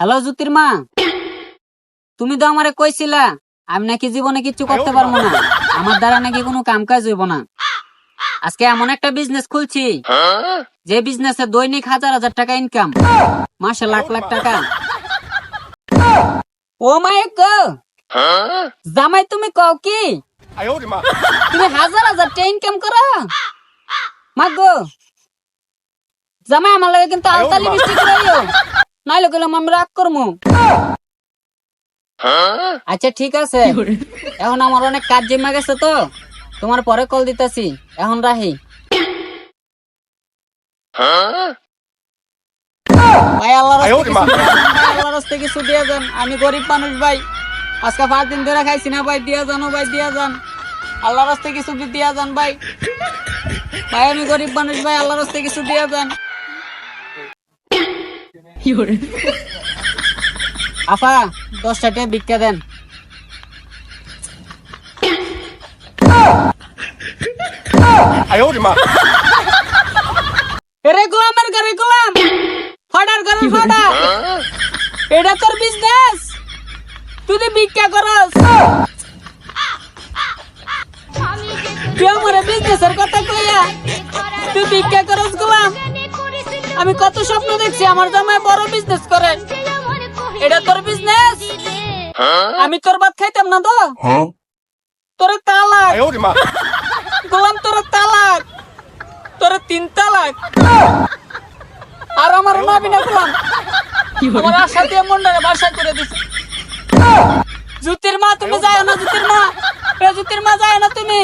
Hello জ্যোতির মা। তুমি তো আমারে কইছিলা আমি নাকি জীবনে কিছু করতে পারব না। আমার দ্বারা নাকি কোনো কাম কাজ হইব না। আজকে এমন একটা বিজনেস খুলছি যে বিজনেসে দৈনিক হাজার হাজার টাকা ইনকাম মাসে লাখ লাখ টাকা। ও মাই জামাই তুমি কও কি? তুমি হাজার হাজার টাকা ইনকাম করো? মা গো! জামাই আমার লাগে কিন্তু আলতালি মিষ্টি করে নাইলে গেলাম আমি রাগ করব আচ্ছা ঠিক আছে। এখন আমার অনেক কাজ জমা গেছে তো। তোমার পরে কল দিতেছি। এখন রাহি ভাই আল্লাহর আয়ো রাস্তায় কিছু দিয়ে যান, ভাই, আল্লাহর রাস্তায় কিছু দিয়ে যান আমি গরিব মানুষ ভাই। আজকে পাঁচ দিন ধরে খাইছি না ভাই। দিয়া যান ভাই দিয়া যান আল্লাহর রাস্তায় কিছু দিয়া যান ভাই। ভাই আমি গরিব মানুষ ভাই। আল্লাহর রাস্তায় কিছু দিয়া যান আপা দশটা টিয়া ভিক্ষা দেন। রে গোলামের ঘরে গোলাম। ফটার ঘরে ফটা। এটা তোর বিজনেস তুই তো ভিক্ষা করস। তুই কথা কইয়া তুই ভিক্ষা কর আমি কত স্বপ্ন দেখছি আমার জামাই বড় বিজনেস করে। এটা তোর বিজনেস হ্যাঁ? আমি তোর ভাত খাইতাম না তো হ্যাঁ? তোর তালাক। গোলাম তোর তালাক। তোর তিন তালাক। আর আমার নাবি না গোলাম। আমার আশা দিয়ে মন্ডলে বাসা করে দিছে। হ্যাঁ? জুতির মা তুমি যায় না জুতির মা। জুতির মা যায় না তুমি।